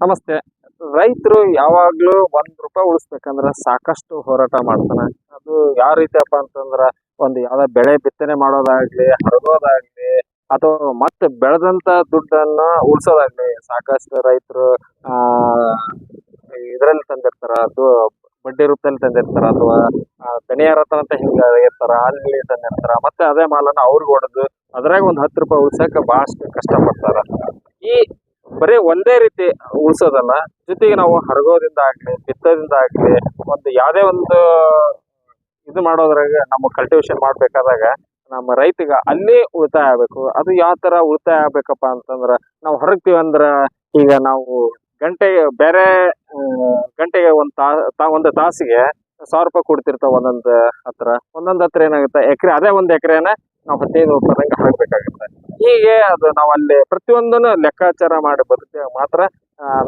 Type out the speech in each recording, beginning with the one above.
ನಮಸ್ತೆ. ರೈತರು ಯಾವಾಗ್ಲೂ ಒಂದ್ ರೂಪಾಯಿ ಉಳಿಸ್ಬೇಕಂದ್ರ ಸಾಕಷ್ಟು ಹೋರಾಟ ಮಾಡ್ತಾನ. ಅದು ಯಾವ ರೀತಿಯಪ್ಪ ಅಂತಂದ್ರ ಒಂದು ಯಾವ್ದ ಬೆಳೆ ಬಿತ್ತನೆ ಮಾಡೋದಾಗ್ಲಿ ಹರಗೋದಾಗ್ಲಿ ಅಥವಾ ಮತ್ತೆ ಬೆಳೆದಂತ ದುಡ್ಡನ್ನ ಉಳ್ಸೋದಾಗ್ಲಿ ಸಾಕಷ್ಟು ರೈತರು, ಆ, ಇದ್ರಲ್ಲಿ ತಂದಿರ್ತಾರ, ಅದು ಬಡ್ಡಿ ರೂಪದಲ್ಲಿ ತಂದಿರ್ತಾರ, ಅಥವಾ ದನಿಯಾರ ರತನ ಅಂತ ಹಿಂಗ ಇರ್ತಾರ ಅಲ್ಲಿ ತಂದಿರ್ತಾರ, ಮತ್ತೆ ಅದೇ ಮಾಲನ್ನ ಅವ್ರಿಗೆ ಹೊಡೆದು ಅದ್ರಾಗ ಒಂದ್ ಹತ್ತು ರೂಪಾಯಿ ಉಳ್ಸಕ್ಕೆ ಬಹಳಷ್ಟು ಕಷ್ಟ ಪಡ್ತಾರ ಈ ಬರೀ ಒಂದೇ ರೀತಿ ಉಳಿಸೋದಲ್ಲ, ಜೊತೆಗೆ ನಾವು ಹರಗೋದಿಂದ ಆಗ್ಲಿ ಬಿತ್ತೋದಿಂದ ಆಗ್ಲಿ, ಒಂದು ಯಾವುದೇ ಒಂದು ಇದು ಮಾಡೋದ್ರಾಗ ನಮ್ಮ ಕಲ್ಟಿವೇಶನ್ ಮಾಡ್ಬೇಕಾದಾಗ ನಮ್ಮ ರೈತಿಗೆ ಅಲ್ಲಿ ಉಳಿತಾಯ ಆಗ್ಬೇಕು. ಅದು ಯಾವ ತರ ಉಳಿತಾಯ ಆಗ್ಬೇಕಪ್ಪ ಅಂತಂದ್ರ ನಾವು ಹೊರಗ್ತೀವಿ ಅಂದ್ರ ಈಗ ನಾವು ಗಂಟೆಗೆ ಬೇರೆ ಗಂಟೆಗೆ ಒಂದು ತಾ- ಒಂದು ತಾಸಿಗೆ ಸಾವಿರ ರೂಪಾಯಿ ಕೊಡ್ತಿರ್ತಾವ ಒಂದೊಂದ್ ಹತ್ರ. ಒಂದೊಂದ್ ಹತ್ರ ಏನಾಗುತ್ತೆ? ಎಕರೆ, ಅದೇ ಒಂದ್ ಎಕರೆನ ನಾವು ಹದಿನೈದು ರೂಪಾಯಿ ಹಾಕ್ಬೇಕಾಗುತ್ತೆ ಹೀಗೆ ಅದು ನಾವು ಅಲ್ಲಿ ಪ್ರತಿಯೊಂದನ್ನು ಲೆಕ್ಕಾಚಾರ ಮಾಡಿ ಬದುಕಿದಾಗ ಮಾತ್ರ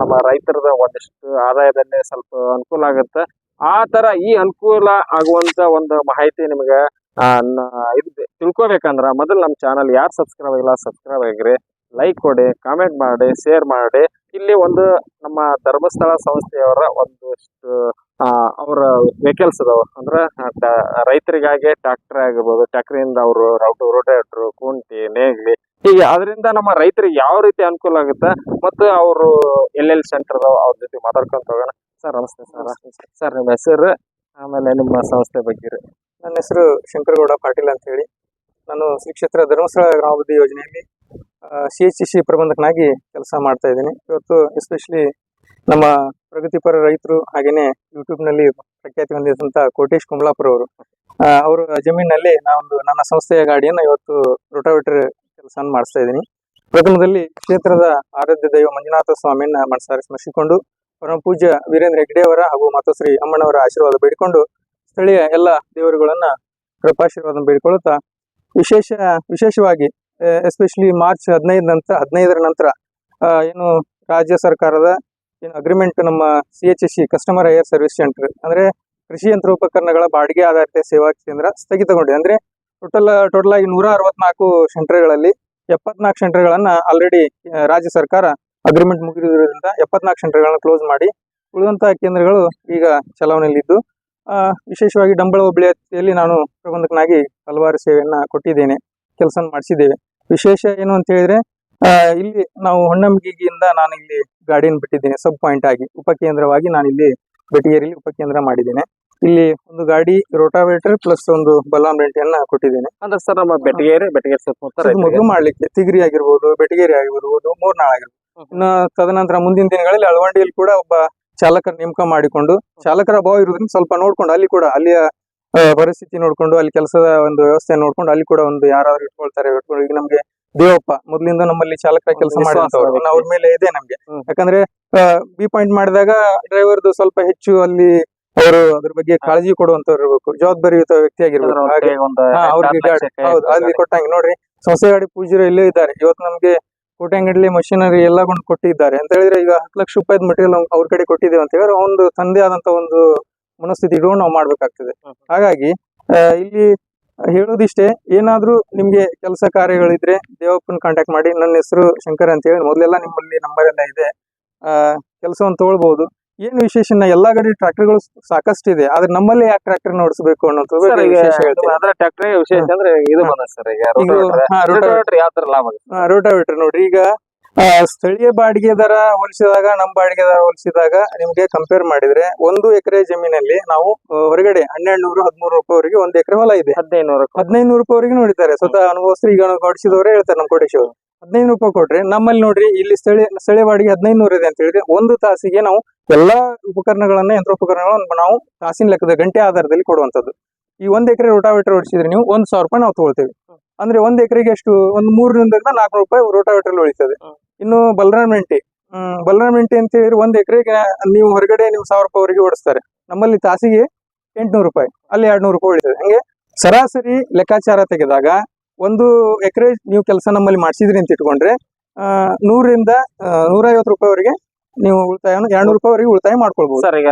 ನಮ್ಮ ರೈತರದ ಒಂದಿಷ್ಟು ಆದಾಯದಲ್ಲಿ ಸ್ವಲ್ಪ ಅನುಕೂಲ ಆಗುತ್ತೆ. ಆ ತರ ಈ ಅನುಕೂಲ ಆಗುವಂತ ಒಂದು ಮಾಹಿತಿ ನಿಮ್ಗೆ ಇದು ತಿಳ್ಕೊಬೇಕಂದ್ರ ಮೊದಲು ನಮ್ಮ ಚಾನಲ್ ಯಾರು ಸಬ್ಸ್ಕ್ರೈಬ್ ಆಗಿಲ್ಲ ಸಬ್ಸ್ಕ್ರೈಬ್ ಆಗಿರಿ. ಲೈಕ್ ಕೊಡಿ ಕಾಮೆಂಟ್ ಮಾಡಿ ಶೇರ್ ಮಾಡಿ. ಇಲ್ಲಿ ಒಂದು ನಮ್ಮ ಧರ್ಮಸ್ಥಳ ಸಂಸ್ಥೆಯವರ ಒಂದಿಷ್ಟು ಅವರ ವೆಹಿಕಲ್ಸ್ ಅದಾವ ಅಂದ್ರ ರೈತರಿಗಾಗಿ ಟ್ರ್ಯಾಕ್ಟರ್ ಆಗಿರ್ಬೋದು ಟ್ರ್ಯಾಕ್ಟರಿಂದ ಅವರು ರೌಟು ರೋಟೇಟ್ರು ಕುಂಟಿ, ನೇಗ್ಲಿ ಹೀಗೆ ಅದರಿಂದ ನಮ್ಮ ರೈತರಿಗೆ ಯಾವ ರೀತಿ ಅನುಕೂಲ ಆಗುತ್ತೆ ಮತ್ತು ಅವರು ಎಲ್ಲೆಲ್ಲಿ ಸೆಂಟರ್ ಅದಾವ ಅವ್ರ ಜೊತೆ ಮಾತಾಡ್ಕೊಂತ ಹೋಗೋಣ. ಸರ್, ನಮಸ್ತೆ ಸರ್. ಸರ್, ನಿಮ್ಮ ಹೆಸರು? ಆಮೇಲೆ ನಿಮ್ಮ ಸಂಸ್ಥೆ ಬಗ್ಗೆ ರೀ ನನ್ನ ಹೆಸರು ಶಂಕರಗೌಡ ಪಾಟೀಲ್ ಅಂತ ಹೇಳಿ. ನಾನು ಶ್ರೀ ಕ್ಷೇತ್ರ ಧರ್ಮಸ್ಥಳ ಗ್ರಾಮಾಭಿವೃದ್ಧಿ ಯೋಜನೆಯಲ್ಲಿ ಸಿ ಎಚ್ ಸಿ ಪ್ರಬಂಧಕನಾಗಿ ಕೆಲಸ ಮಾಡ್ತಾ ಇದ್ದೀನಿ. ಇವತ್ತು ಎಸ್ಪೆಷಲಿ ನಮ್ಮ ಪ್ರಗತಿಪರ ರೈತರು ಹಾಗೇನೆ ಯೂಟ್ಯೂಬ್ನಲ್ಲಿ ಪ್ರಖ್ಯಾತಿ ಹೊಂದಿದಂತ ಕೋಟೇಶ್ ಕುಂಬ್ಲಾಪುರ ಅವರು ಅವರು ಜಮೀನಿನಲ್ಲಿ ನಾವೊಂದು ನನ್ನ ಸಂಸ್ಥೆಯ ಗಾಡಿಯನ್ನು ಇವತ್ತು ರೋಟಾವೇಟರ್ ಕೆಲಸ ಮಾಡಿಸ್ತಾ ಇದ್ದೀನಿ. ಪ್ರಥಮದಲ್ಲಿ ಕ್ಷೇತ್ರದ ಆರಾಧ್ಯ ದೈವ ಮಂಜುನಾಥ ಸ್ವಾಮಿಯನ್ನ ಮನಸಾರಿ ಸ್ಮರಿಸಿಕೊಂಡು ಪರಮ ಪೂಜ್ಯ ವೀರೇಂದ್ರ ಹೆಗ್ಡೆಯವರ ಹಾಗೂ ಮಾತೋಶ್ರೀ ಅಮ್ಮನವರ ಆಶೀರ್ವಾದ ಬೇಡಿಕೊಂಡು ಸ್ಥಳೀಯ ಎಲ್ಲ ದೇವರುಗಳನ್ನ ಕೃಪಾಶೀರ್ವಾದ ಬೇಡಿಕೊಳ್ಳುತ್ತಾ ವಿಶೇಷ, ವಿಶೇಷವಾಗಿ ಎಸ್ಪೆಷಲಿ ಮಾರ್ಚ್ ಹದಿನೈದು ನಂತರ, ಹದಿನೈದರ ನಂತರ ಏನು ರಾಜ್ಯ ಸರ್ಕಾರದ ಏನು ಅಗ್ರಿಮೆಂಟ್ ನಮ್ಮ C H C customer hire service centre ಅಂದ್ರೆ ಕೃಷಿ ಯಂತ್ರೋಪಕರಣಗಳ ಬಾಡಿಗೆ ಆಧಾರಿತ ಸೇವಾ ಕೇಂದ್ರ ಸ್ಥಗಿತಗೊಂಡಿದೆ. ಅಂದ್ರೆ ಟೋಟಲ್ ಟೋಟಲ್ ಆಗಿ ನೂರ ಅರವತ್ನಾಲ್ಕು ಸೆಂಟರ್ಗಳಲ್ಲಿ ಎಪ್ಪತ್ನಾಲ್ಕು ಸೆಂಟರ್ಗಳನ್ನ ಆಲ್ರೆಡಿ ರಾಜ್ಯ ಸರ್ಕಾರ ಅಗ್ರಿಮೆಂಟ್ ಮುಗಿದಿರೋದ್ರಿಂದ ಎಪ್ಪತ್ನಾಲ್ಕು ಸೆಂಟರ್ಗಳನ್ನ ಕ್ಲೋಸ್ ಮಾಡಿ ಉಳಿದಂತಹ ಕೇಂದ್ರಗಳು ಈಗ ಚಲಾವಣೆಯಲ್ಲಿದ್ದು ವಿಶೇಷವಾಗಿ ಡಂಬಳ ಹೋಬಳಿಯಲ್ಲಿ ನಾನು ಪ್ರಬಂಧಕನಾಗಿ ಹಲವಾರು ಸೇವೆಯನ್ನ ಕೊಟ್ಟಿದ್ದೇನೆ ಕೆಲಸ ಮಾಡಿಸಿದ್ದೇವೆ. ವಿಶೇಷ ಏನು ಅಂತ ಹೇಳಿದ್ರೆ ಇಲ್ಲಿ ನಾವು ಹೊಣ್ಣಂಬಿಕೆಯಿಂದ ನಾನು ಇಲ್ಲಿ ಗಾಡಿಯನ್ನು ಬಿಟ್ಟಿದ್ದೇನೆ, ಸಬ್ ಪಾಯಿಂಟ್ ಆಗಿ, ಉಪಕೇಂದ್ರವಾಗಿ ನಾನು ಇಲ್ಲಿ ಬೆಟಗೇರಿಯಲ್ಲಿ ಉಪಕೇಂದ್ರ ಮಾಡಿದ್ದೇನೆ. ಇಲ್ಲಿ ಒಂದು ಗಾಡಿ ರೋಟಾವೇಟರ್ ಪ್ಲಸ್ ಒಂದು ಬಲಾಮ್ ರೆಂಟಿಯನ್ನ ಕೊಟ್ಟಿದ್ದೇನೆ. ಅಂದ್ರೆ ಸರ್ ನಮ್ಮ ಬೆಟಗೇರಿ ಬೆಟಗೇರಿ ಸುತ್ತಮುತ್ತ ಮೊದಲು ಮಾಡ್ಲಿಕ್ಕೆ ತಿಗಿರಿ ಆಗಿರ್ಬೋದು ಬೆಟಗೇರಿ ಆಗಿರ್ಬೋದು ಮೂರ್ನಾಳ್ ಆಗಿರ್ಬೋದು. ಇನ್ನ ತದನಂತರ ಮುಂದಿನ ದಿನಗಳಲ್ಲಿ ಅಳವಂಡಿಯಲ್ಲಿ ಕೂಡ ಒಬ್ಬ ಚಾಲಕರ ನೇಮಕ ಮಾಡಿಕೊಂಡು ಚಾಲಕರ ಅಭಾವ ಇರೋದ್ರಿಂದ ಸ್ವಲ್ಪ ನೋಡ್ಕೊಂಡು ಅಲ್ಲಿ ಕೂಡ ಅಲ್ಲಿಯ ಪರಿಸ್ಥಿತಿ ನೋಡ್ಕೊಂಡು ಅಲ್ಲಿ ಕೆಲಸದ ಒಂದು ವ್ಯವಸ್ಥೆ ನೋಡ್ಕೊಂಡು ಅಲ್ಲಿ ಕೂಡ ಒಂದು ಯಾರಾದ್ರೂ ಇಟ್ಕೊಳ್ತಾರೆ ಇಟ್ಕೊಂಡು ಈಗ ನಮ್ಗೆ ದೇವಪ್ಪ ಮೊದ್ಲಿಂದ ನಮ್ಮಲ್ಲಿ ಚಾಲಕರ ಕೆಲಸ ಮಾಡಿದಂತವ್ರು ಅವ್ರ ಮೇಲೆ ಇದೆ ನಮ್ಗೆ. ಯಾಕಂದ್ರೆ ಬಿ ಪಾಯಿಂಟ್ ಮಾಡಿದಾಗ ಡ್ರೈವರ್ದು ಸ್ವಲ್ಪ ಹೆಚ್ಚು ಅಲ್ಲಿ ಅವರು ಅದ್ರ ಬಗ್ಗೆ ಕಾಳಜಿ ಕೊಡುವಂತವ್ರು ಇರ್ಬೇಕು ಜವಾಬ್ದಾರಿಯುತ ವ್ಯಕ್ತಿ ಆಗಿರ್ಬೇಕು ಹಾಗೆ ಅವ್ರಿಗೆ ಹೌದು ಅಲ್ಲಿ ಕೊಟ್ಟಂಗೆ. ನೋಡ್ರಿ ಸಂಸ್ಥೆ ಗಾಡಿ ಪೂಜಾರಿ ಇಲ್ಲೇ ಇದ್ದಾರೆ. ಇವತ್ತು ನಮ್ಗೆ ಕೋಟೆಂಗಡ್ಲಿ ಮಷಿನರಿ ಎಲ್ಲ ಕೊಂಡು ಕೊಟ್ಟಿದ್ದಾರೆ. ಅಂತ ಹೇಳಿದ್ರೆ ಈಗ ಹತ್ತು ಲಕ್ಷ ರೂಪಾಯಿ ಮಟೀರಿಯಲ್ ಅವ್ರ ಕಡೆ ಕೊಟ್ಟಿದ್ದೇವೆ ಅಂತ ಹೇಳಿದ್ರೆ ಒಂದು ತಂದೆ ಆದಂತ ಒಂದು ಮನಸ್ಥಿತಿ ಇಟ್ಕೊಂಡು ನಾವು ಮಾಡ್ಬೇಕಾಗ್ತದೆ. ಹಾಗಾಗಿ ಇಲ್ಲಿ ಹೇಳೋದಿಷ್ಟೇ ಏನಾದ್ರೂ ನಿಮ್ಗೆ ಕೆಲಸ ಕಾರ್ಯಗಳಿದ್ರೆ ದೇವಪ್ಪನ ಕಾಂಟ್ಯಾಕ್ಟ್ ಮಾಡಿ. ನನ್ನ ಹೆಸರು ಶಂಕರ್ ಅಂತ ಹೇಳಿ ಮೊದಲೆಲ್ಲ ನಿಮ್ಮಲ್ಲಿ ನಂಬರ್ ಎಲ್ಲ ಇದೆ. ಆ ಕೆಲಸವನ್ನು ತಗೊಳ್ಬಹುದು ಏನು ವಿಶೇಷ? ಎಲ್ಲಾ ಗಾಡಿ ಟ್ರಾಕ್ಟರ್ಗಳು ಸಾಕಷ್ಟು ಇದೆ ಆದ್ರೆ ನಮ್ಮಲ್ಲಿ ಯಾಕೆ ಟ್ರಾಕ್ಟರ್ ನೋಡಿಸ್ಬೇಕು ಅನ್ನೋದು ಟ್ರಾಕ್ಟರ್ ವಿಶೇಷ ಅಂದ್ರೆ ಇದು. ಬಂದ ಸರ್ ಈಗ ರೋಟಾವೇಟರ್. ಯಾವ ತರ ಲಾಭ ರೋಟಾವೇಟರ್ ನೋಡ್ರಿ. ಈಗ ಸ್ಥಳೀಯ ಬಾಡಿಗೆ ದರ ಹೋಲಿಸಿದಾಗ ನಮ್ಮ ಬಾಡಿಗೆ ದರ ಹೋಲಿಸಿದಾಗ ನಿಮ್ಗೆ ಕಂಪೇರ್ ಮಾಡಿದ್ರೆ ಒಂದು ಎಕರೆ ಜಮೀನಲ್ಲಿ ನಾವು ಹೊರಗಡೆ ಹನ್ನೆರಡು ನೂರು ಹದಿಮೂರು ರೂಪಾಯಿವರೆಗೆ ಒಂದು ಎಕರೆ ಹೊಲ ಇದೆ. ಹದಿನೈದು ಹದಿನೈದು ನೂರು ರೂಪಾಯಿವರೆಗೆ ನೋಡಿದ್ದಾರೆ. ಸ್ವತಃ ಅನುಭವಸ್ಥರು ಈಗ ಹೊಡಿಸಿದವರೇ ಹೇಳ್ತಾರೆ ನಮ್ಮ ಕೋಟೇಶ್ ಅವರು ಹದಿನೈದು ರೂಪಾಯಿ ಕೊಟ್ರೆ ನಮ್ಮಲ್ಲಿ ನೋಡ್ರಿ ಇಲ್ಲಿ ಸ್ಥಳೀಯ ಸ್ಥಳೀಯ ಬಾಡಿಗೆ ಹದಿನೈದು ನೂರು ಇದೆ ಅಂತ ಹೇಳಿದ್ರೆ ಒಂದು ತಾಸಿಗೆ ನಾವು ಎಲ್ಲಾ ಉಪಕರಣಗಳನ್ನ ಯಂತ್ರೋಪಕರಣಗಳನ್ನ ನಾವು ತಾಸಿನ ಲೆಕ್ಕದ ಗಂಟೆ ಆಧಾರದಲ್ಲಿ ಕೊಡುವಂತದ್ದು ಈ ಒಂದ್ ಎಕರೆ ರೋಟಾವೇಟರ್ ಓಡಿಸಿದ್ರೆ ನೀವು ಒಂದ್ ಸಾವಿರ ರೂಪಾಯಿ ನಾವು ತಗೊಳ್ತೇವೆ. ಅಂದ್ರೆ ಒಂದ್ ಎಕರೆಗೆ ಎಷ್ಟು ಒಂದು ಮೂರರಿಂದ ನಾಲ್ಕು ರೂಪಾಯಿ ರೋಟಾವೇಟರ್ ಉಳಿತದೆ. ಇನ್ನು ಬಲರಾಮ್ ಮೆಂಟಿ. ಹ್ಮ್ ಬಲರಾಮ್ ಮೆಂಟಿ ಅಂತ ಹೇಳಿದ್ರೆ ಒಂದ್ ಎಕರೆಗೆ ನೀವು ಹೊರಗಡೆ ನೀವು ಸಾವಿರ ರೂಪಾಯಿವರೆಗೆ ಓಡಿಸ್ತಾರೆ. ನಮ್ಮಲ್ಲಿ ತಾಸಿಗೆ ಎಂಟ್ನೂರು ರೂಪಾಯಿ ಅಲ್ಲಿ ಎರಡ್ನೂರು ರೂಪಾಯಿ ಉಳಿತದೆ. ಹಂಗೆ ಸರಾಸರಿ ಲೆಕ್ಕಾಚಾರ ತೆಗೆದಾಗ ಒಂದು ಎಕರೆ ನೀವು ಕೆಲಸ ನಮ್ಮಲ್ಲಿ ಮಾಡಿಸಿದ್ರಿ ಅಂತ ಇಟ್ಕೊಂಡ್ರೆ ಆ, ನೂರರಿಂದ ನೂರ ಐವತ್ತು ರೂಪಾಯಿವರೆಗೆ ನೀವು ಉಳಿತಾಯ ಎರಡ್ನೂರು ರೂಪಾಯಿವರೆಗೆ ಉಳಿತಾಯ ಮಾಡ್ಕೊಳ್ಬಹುದು ಸರ್ ಈಗ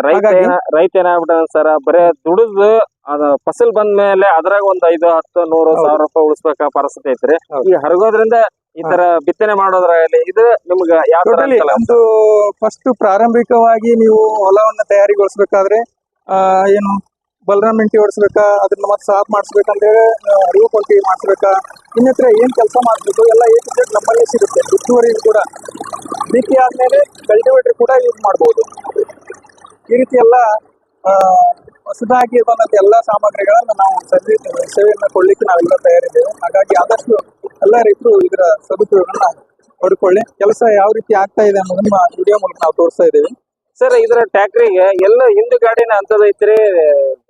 ರೈತ ಏನಾಗ್ಬಿಟ್ಟ ಸರ್ ಬರೇ ದುಡಿದು ಅದ ಫಸಲ್ ಬಂದ ಮೇಲೆ ಅದ್ರಾಗ ಒಂದ್ ಐದು ಹತ್ತು ನೂರು. ಸಾವಿರ ರೂಪಾಯಿ ಉಳಿಸ್ಬೇಕ ಪರಿಸ್ಥಿತಿ ಐತ್ರಿ. ಈ ಹರಗೋದ್ರಿಂದ ಈ ತರ ಬಿತ್ತನೆ ಮಾಡೋದ್ರಲ್ಲಿ ಇದು ನಿಮ್ಗ ಯಾವ ಫಸ್ಟ್ ಪ್ರಾರಂಭಿಕವಾಗಿ ನೀವು ಹೊಲವನ್ನ ತಯಾರಿಗೊಳಿಸ್ಬೇಕಾದ್ರೆ ಆ, ಏನು ಬಲರಾಮ್ ಮೆಂಟಿ ಹೊಡಿಸ್ಬೇಕಾ ಅದನ್ನ ಮತ್ತೆ ಸಾಫ್ ಮಾಡಿಸ್ಬೇಕಂತೇಳಿ ಅರಿವು ಕೊಂಟಿ ಮಾಡಿಸ್ಬೇಕಾ ಇನ್ನಿತರ ಏನ್ ಕೆಲಸ ಮಾಡ್ಬೇಕು ಎಲ್ಲ ಏ ಟು ಝೆಡ್ ನಮ್ಮಲ್ಲೇ ಸಿಗುತ್ತೆ ಹೆಚ್ಚುವರಿ ಕೂಡ. ಬಿತ್ತಿ ಆದ್ಮೇಲೆ ಕಲ್ಟಿವೇಟರ್ ಕೂಡ ಯೂಸ್ ಮಾಡ್ಬೋದು. ಈ ರೀತಿ ಎಲ್ಲ ಆ, ಹೊಸದಾಗಿ ಬಂದಂತ ಎಲ್ಲ ಸಾಮಗ್ರಿಗಳನ್ನ ನಾವು ಸರ್ವಿ ಸೇವೆಯನ್ನ ಕೊಡ್ಲಿಕ್ಕೆ ನಾವೆಲ್ಲ ತಯಾರಿದ್ದೇವೆ. ಹಾಗಾಗಿ ಆದಷ್ಟು ಎಲ್ಲ ರೈತರು ಇದರ ಸದುಪಯೋಗವನ್ನ ಪಡ್ಕೊಳ್ಳಿ. ಕೆಲಸ ಯಾವ ರೀತಿ ಆಗ್ತಾ ಇದೆ ಅನ್ನೋದನ್ನ ವಿಡಿಯೋ ಮೂಲಕ ನಾವು ತೋರಿಸ್ತಾ ಇದ್ದೇವೆ. ಸರ್ ಇದ್ರ ಟ್ಯಾಕ್ರಿಗೆ ಎಲ್ಲ ಹಿಂದೆ ಗಾಡಿನ ಅಂತದ ಐತ್ರಿ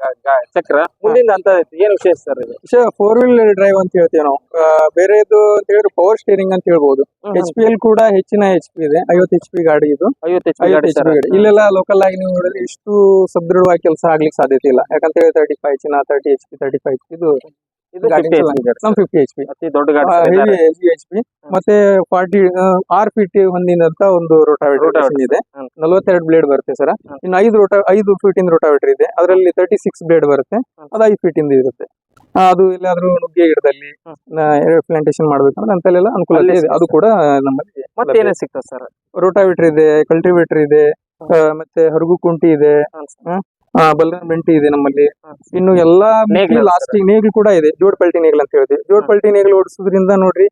ಗ- ಗ- ಚಕ್ರ ಮುಂದಿನ ಅಂತದ ಐತಿ ಏನ್ ವಿಶೇಷ ಸರ್ ಇದು? ಸರ್ ಫೋರ್ ವೀಲರ್ ಡ್ರೈವ್ ಅಂತ ಹೇಳ್ತೀವಿ ನಾವು. ಬೇರೆದು ಅಂತ ಹೇಳಿದ್ರೆ ಪವರ್ ಸ್ಟೇರಿಂಗ್ ಅಂತ ಹೇಳ್ಬಹುದು ಎಚ್ ಪಿ ಎಲ್ ಕೂಡ ಹೆಚ್ಚಿನ ಎಚ್ ಪಿ ಇದೆ. ಐವತ್ತು ಎಚ್ ಪಿ ಗಾಡಿ ಇದು. ಐವತ್ತು ಎಚ್ ಪಿ ಗಾಡಿ ಸರ್. ಪಿ ಗಾಡಿ. ಇಲ್ಲೆಲ್ಲ ಲೋಕಲ್ ಆಗಿ ನೀವು ನೋಡಿದ್ರೆ ಇಷ್ಟು ಸದೃಢವಾಗಿ ಕೆಲಸ ಆಗ್ಲಿಕ್ಕೆ ಸಾಧ್ಯತೆ ಇಲ್ಲ. ಯಾಕಂತ ಹೇಳಿ ತರ್ಟಿ ಫೈವ್ ಚಿನ್ನ thirty H P thirty five ಇದು ಇದು ಗಾಡಿ 50 HP ನಮ್ ಫಿಫ್ಟಿ ಎಚ್ ಪಿ ದೊಡ್ಡ ಗಾಡಿ sir ಹೆವಿ ಇದಾರೆ. ಎಚ್ ಪಿ ಮತ್ತೆ ಫಾರ್ಟಿ ಆರ್ ಫೀಟ್ ಹೊಂದಿದಂತ ಒಂದು ರೋಟಾವೇಟರ್ ಇದೆ. ನಲವತ್ತೆರಡು ಬ್ಲೇಡ್ ಬರುತ್ತೆ ಸರ್. ಇನ್ನು ಐದು ರೋಟ ಐದು ಫೀಟ್ ಇಂದ ರೋಟಾವೇಟರ್ ಇದೆ. ಅದರಲ್ಲಿ ತರ್ಟಿ ಸಿಕ್ಸ್ ಬ್ಲೇಡ್ ಬರುತ್ತೆ. ಅದು ಐದು ಫೀಟ್ ಇಂದ ಇರುತ್ತೆ. ಅದು ಎಲ್ಲಾದ್ರೂ ನುಗ್ಗೆ ಗಿಡದಲ್ಲಿ. ಪ್ಲಾಂಟೇಶನ್ ಮಾಡ್ಬೇಕಂದ್ರೆ ಅಂತಲ್ಲೆಲ್ಲ ಅನುಕೂಲ ಇದೆ. ಅದು ಕೂಡ ನಮ್ಮಲ್ಲಿ ಮತ್ತೆ ಏನೇನ್ ಸಿಗ್ತದೆ ಸರ್? ರೋಟಾವೇಟರ್ ಇದೆ ಕಲ್ಟಿವೇಟರ್ ಇದೆ ಮತ್ತೆ ಹರಗು ಕುಂಟಿ ಇದೆ ಬಲ್ಗನ್ ಬೆಂಟಿ ಇದೆ ನಮ್ಮಲ್ಲಿ. ಇನ್ನು ಎಲ್ಲಾ ಲಾಸ್ಟಿಂಗ್ ನೇಗಿಲು ಕೂಡ ಇದೆ ಜೋಡ್ ಪಲ್ಟಿ ನೇಗಿಲ್ ಅಂತ ಹೇಳ್ತೀವಿ. ಜೋಡ್ ಪಲ್ಟಿ ನೇಗಿಲು ಓಡಿಸೋದ್ರಿಂದ ನೋಡ್ರಿ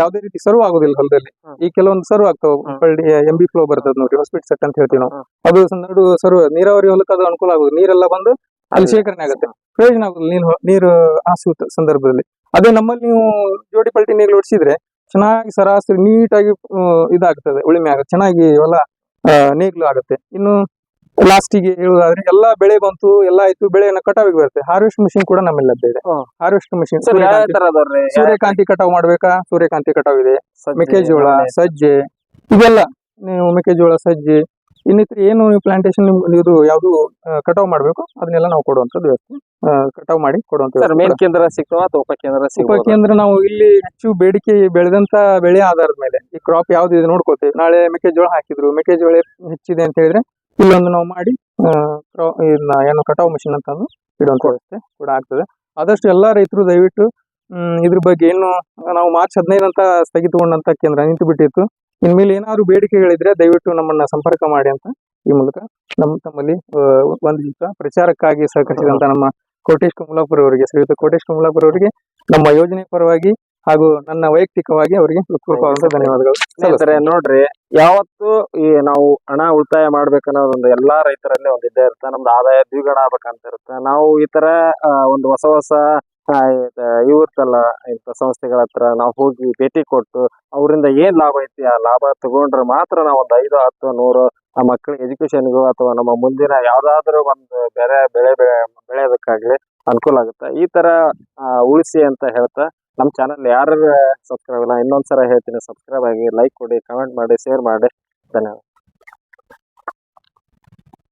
ಯಾವುದೇ ರೀತಿ ಸರ್ವ್ ಆಗುದಿಲ್ಲ ಹೊಲದಲ್ಲಿ. ಈ ಕೆಲವೊಂದು ಸರ್ವ್ ಆಗ್ತಾವ. ಪಲ್ಟಿ ಎಂ ಬಿ ಫ್ಲೋ ಬರ್ತದ ನೋಡ್ರಿ ಹೊಸ್ಪಿಟ್ ಸೆಟ್ ಅಂತ ಹೇಳ್ತೀವಿ ನಾವು. ಅದು ನಡು ಸರ್ವ್ ನೀರಾವರಿ ಹೊಲಕ್ಕ ಅದು ಅನುಕೂಲ ಆಗುದು ನೀರೆಲ್ಲ ಬಂದು ಅಲ್ಲಿ ಶೇಖರಣೆ ಆಗುತ್ತೆ. ಪ್ರಯೋಜನ ಆಗುದಿಲ್ಲ ನೀರು ನೀರು ಹಾಸು ಸಂದರ್ಭದಲ್ಲಿ. ಅದೇ ನಮ್ಮಲ್ಲಿ ನೀವು ಜೋಡಿ ಪಲ್ಟಿ ನೇಗಿಲು ಓಡಿಸಿದ್ರೆ ಚೆನ್ನಾಗಿ ಸರಾಸರಿ ನೀಟಾಗಿ ಇದಾಗ್ತದೆ ಉಳಿಮೆ ಆಗುತ್ತೆ. ಚೆನ್ನಾಗಿ ಹೊಲ ನೇಗ್ಲು ಆಗುತ್ತೆ. ಇನ್ನು ಲಾಸ್ಟಿಗೆ ಹೇಳುವುದಾದ್ರೆ ಎಲ್ಲಾ ಬೆಳೆ ಬಂತು ಎಲ್ಲ ಆಯ್ತು ಬೆಳೆಯನ್ನ ಕಟಾವಿಗೆ ಬರುತ್ತೆ. ಹಾರ್ವೆಸ್ಟ್ ಮಿಷಿನ್ ಕೂಡ ನಮ್ಮಲ್ಲಿ ಲಭ್ಯ ಇದೆ. ಹಾರ್ವೆಸ್ಟ್ ಮಿಷಿನ್ ಸೂರ್ಯಕಾಂತಿ ಕಟಾವ್ ಮಾಡ್ಬೇಕಾ? ಸೂರ್ಯಕಾಂತಿ ಕಟಾವ್ ಇದೆ. ಮೆಕ್ಕೆಜೋಳ ಸಜ್ಜೆ ಇದೆಲ್ಲ ನೀವು ಮೆಕ್ಕೆಜೋಳ ಸಜ್ಜೆ ಇನ್ನಿತರ ಏನು ನೀವು ಪ್ಲಾಂಟೇಶನ್ ಇದು ಯಾವ್ದು ಕಟಾವ್ ಮಾಡ್ಬೇಕು ಅದನ್ನೆಲ್ಲ ನಾವು ಕೊಡುವಂತದ್ದು ವ್ಯವಸ್ಥೆ. ಕಟಾವ್ ಮಾಡಿ ಕೊಡುವಂತ ಮೇನ್ ಕೇಂದ್ರ ಸಿಗ್ತಾವ ಅಥವಾ ಉಪ ಕೇಂದ್ರ ಸಿಗ್ತಾವ ಉಪಕೇಂದ್ರ ನಾವು ಇಲ್ಲಿ ಹೆಚ್ಚು ಬೇಡಿಕೆ ಬೆಳೆದಂತ ಬೆಳೆ ಆಧಾರದ ಮೇಲೆ. ಈ ಕ್ರಾಪ್ ಯಾವ್ದು ಇದೆ ನೋಡ್ಕೋತೀವಿ. ನಾಳೆ ಮೆಕ್ಕೆಜೋಳ ಹಾಕಿದ್ರು. ಮೆಕ್ಕೆಜೋಳ ಹೆಚ್ಚಿದೆ ಅಂತ ಹೇಳಿದ್ರೆ ಇಲ್ಲೊಂದು ನಾವು ಮಾಡಿ ಏನು ಕಟಾವ್ ಮಷಿನ್ ಅಂತಂದು ಇಡುವಂತ ವ್ಯವಸ್ಥೆ ಕೂಡ ಆಗ್ತದೆ. ಆದಷ್ಟು ಎಲ್ಲ ರೈತರು ದಯವಿಟ್ಟು ಇದ್ರ ಬಗ್ಗೆ ಏನು ನಾವು ಮಾರ್ಚ್ ಹದಿನೈದು ಅಂತ ಸ್ಥಗಿತಗೊಂಡಂತ ಕೇಂದ್ರ ನಿಂತು ಬಿಟ್ಟಿತ್ತು ಇನ್ಮೇಲೆ ಏನಾದ್ರು ಬೇಡಿಕೆಗಳಿದ್ರೆ ದಯವಿಟ್ಟು ನಮ್ಮನ್ನ ಸಂಪರ್ಕ ಮಾಡಿ ಅಂತ ಈ ಮೂಲಕ ನಮ್ಮ ತಮ್ಮಲ್ಲಿ ಒಂದು ಪ್ರಚಾರಕ್ಕಾಗಿ ಸಹಕರಿಸಿದಂತ ನಮ್ಮ ಕೋಟೇಶ್ ಕಮಲಾಪುರ ಅವರಿಗೆ ಶ್ರೀಯುತ ಕೋಟೇಶ್ ಕಮಲಾಪುರ ಅವರಿಗೆ ನಮ್ಮ ಯೋಜನೆ ಪರವಾಗಿ ಹಾಗೂ ನನ್ನ ವೈಯಕ್ತಿಕವಾಗಿ ಅವರಿಗೆ ಧನ್ಯವಾದಗಳು. ಸ್ನೇಹಿತರೆ ನೋಡ್ರಿ ಯಾವತ್ತು ಈ ನಾವು ಹಣ ಉಳಿತಾಯ ಮಾಡ್ಬೇಕನ್ನೋದೊಂದು ಎಲ್ಲಾ ರೈತರಲ್ಲಿ ಒಂದು ಇದ್ದೇ ಇರುತ್ತೆ. ನಮ್ದು ಆದಾಯ ದ್ವಿಗುಣ ಆಗ್ಬೇಕಂತ ಇರುತ್ತೆ. ನಾವು ಈ ತರ ಒಂದು ಹೊಸ ಹೊಸ ಆ, ಇದ್- ಇವು ಇಂಥ ಸಂಸ್ಥೆಗಳ ಹತ್ರ ನಾವು ಹೋಗಿ ಭೇಟಿ ಕೊಟ್ಟು ಅವರಿಂದ ಏನ್ ಲಾಭ ಐತಿ ಆ ಲಾಭ ತಗೊಂಡ್ರೆ ಮಾತ್ರ ನಾವು ಒಂದು ಐದು ಹತ್ತು ನೂರು ಆ ಮಕ್ಕಳ ಎಜುಕೇಶನ್ಗೂ ಅಥವಾ ನಮ್ಮ ಮುಂದಿನ ಯಾವ್ದಾದ್ರು ಒಂದು ಬೇರೆ ಬೆಳೆ ಬೆಳೆ- ಬೆಳೆಯೋದಕ್ಕಾಗ್ಲಿ ಅನುಕೂಲ ಆಗುತ್ತೆ. ಈ ತರ ಉಳಿಸಿ ಅಂತ ಹೇಳ್ತಾ ನಮ್ಮ ಚಾನಲ್ ಯಾರು ಸಬ್ಸ್ಕ್ರೈಬ್ ಇಲ್ಲ, ಇನ್ನೊಂದ್ಸಲ ಹೇಳ್ತೀನಿ ಸಬ್ಸ್ಕ್ರೈಬ್ ಆಗಿ ಲೈಕ್ ಕೊಡಿ ಕಮೆಂಟ್ ಮಾಡಿ ಶೇರ್ ಮಾಡಿ. ಧನ್ಯವಾದ.